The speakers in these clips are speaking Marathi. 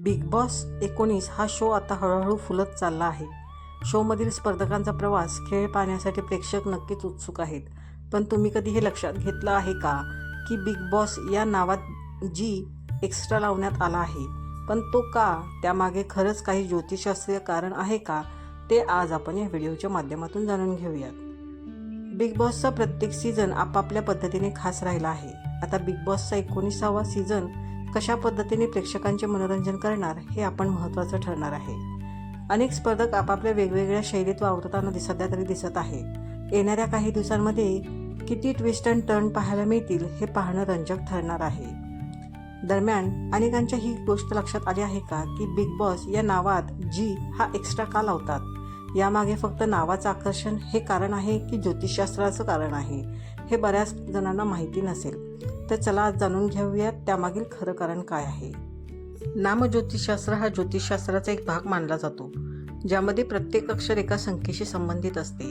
बिग बॉस एकोणीस हा शो आता हळूहळू फुलत चालला आहे. शोमधील स्पर्धकांचा प्रवास खेळ पाहण्यासाठी प्रेक्षक नक्कीच उत्सुक आहेत. पण तुम्ही कधी हे लक्षात घेतलं आहे का की बिग बॉस या नावात जी एक्स्ट्रा लावण्यात आला आहे? पण तो का? त्यामागे खरंच काही ज्योतिषशास्त्रीय कारण आहे का? ते आज आपण या व्हिडिओच्या माध्यमातून जाणून घेऊयात. बिग बॉसचा प्रत्येक सीझन आपापल्या पद्धतीने खास राहिला आहे. आता बिग बॉसचा एकोणीसावा सीझन कशा पद्धतीने प्रेक्षकांचे मनोरंजन करणार हे आपण महत्त्वाचं ठरणार आहे. अनेक स्पर्धक आपापल्या वेगवेगळ्या शैलीत वावरताना दिस- सध्या तरी दिसत आहे. येणाऱ्या काही दिवसांमध्ये किती ट्विस्ट अँड टर्न पाहायला मिळतील हे पाहणं रंजक ठरणार आहे. दरम्यान अनेकांच्या ही गोष्ट लक्षात आली आहे का की बिग बॉस या नावात जी हा एक्स्ट्रा का लावतात? यामागे फक्त नावाचं आकर्षण हे कारण आहे की ज्योतिषशास्त्राचं कारण आहे? हे बऱ्याच जणांना माहिती नसेल. तर चला आज जाणून घेऊयात त्यामागील खरं कारण काय आहे. नामज्योतिषशास्त्र हा ज्योतिषशास्त्राचा एक भाग मानला जातो ज्यामध्ये प्रत्येक अक्षर एका संख्येशी संबंधित असते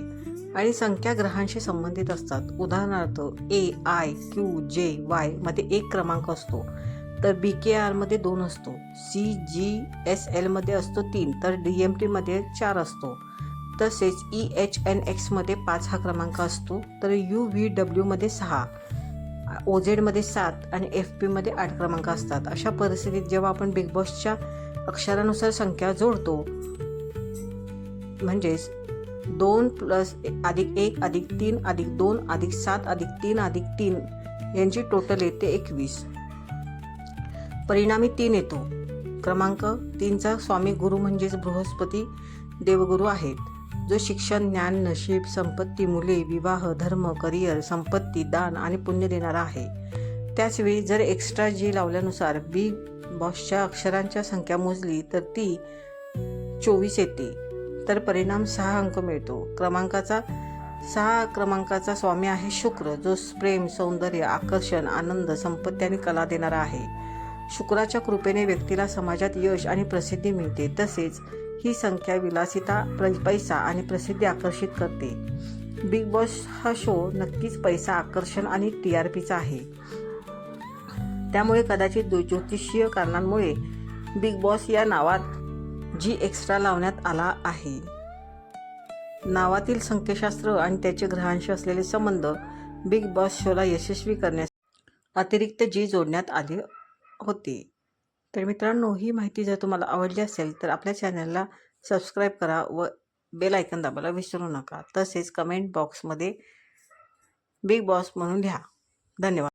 आणि संख्या ग्रहांशी संबंधित असतात. उदाहरणार्थ ए आय क्यू जे वायमध्ये एक क्रमांक असतो तर बी के आरमध्ये दोन असतो सी जी एस एलमध्ये असतो तीन तर डी एम टीमध्ये चार असतो तसेच e, ई एच एन एक्समध्ये पाच हा क्रमांक असतो तर यू व्ही डब्ल्यूमध्ये सहा ओ झेडमध्ये सात आणि एफ पीमध्ये आठ क्रमांक असतात. अशा परिस्थितीत जेव्हा आपण बिग बॉसच्या अक्षरानुसार संख्या जोडतो म्हणजेच दोन प्लस अधिक एक अधिक तीन अधिक दोन अधिक सात अधिक तीन अधिक तीन यांची टोटल येते एकवीस. परिणामी तीन येतो. क्रमांक तीनचा स्वामी गुरु म्हणजेच बृहस्पती देवगुरू आहेत. जो शिक्षण ज्ञान नशीब संपत्ती मुले विवाह धर्म करिअर संपत्ती दान आणि पुण्य देणारा आहे. त्याचवेळी जर एक्स्ट्रा जी लावल्यानुसार बिग बॉसच्या अक्षरांच्या संख्या मोजली तर ती चोवीस येते. तर परिणाम सहा अंक मिळतो. क्रमांकाचा सहा क्रमांकाचा स्वामी आहे शुक्र जो प्रेम सौंदर्य आकर्षण आनंद संपत्ती आणि कला देणारा आहे. शुक्राच्या कृपेने व्यक्तीला समाजात यश आणि प्रसिद्धी मिळते. तसेच ही संख्या विलासिता प्र पैसा आणि प्रसिद्धी आकर्षित करते. बिग बॉस हा शो नक्कीच पैसा आकर्षण आणि टी आर पीचा आहे. त्यामुळे कदाचित ज्योतिषीय कारणांमुळे बिग बॉस या नावात जी एक्स्ट्रा लावण्यात आला आहे. नावातील संख्याशास्त्र आणि त्याचे ग्रहांशी असलेले संबंध बिग बॉस शोला यशस्वी करण्यास अतिरिक्त जी जोडण्यात आले होते. तर मित्रांनो ही माहिती जर तुम्हाला आवडली असेल तर आपल्या चॅनलला सबस्क्राईब करा व बेल आयकन दाबायला विसरू नका. तसेच कमेंट बॉक्समध्ये बिग बॉस म्हणून लिहा. धन्यवाद.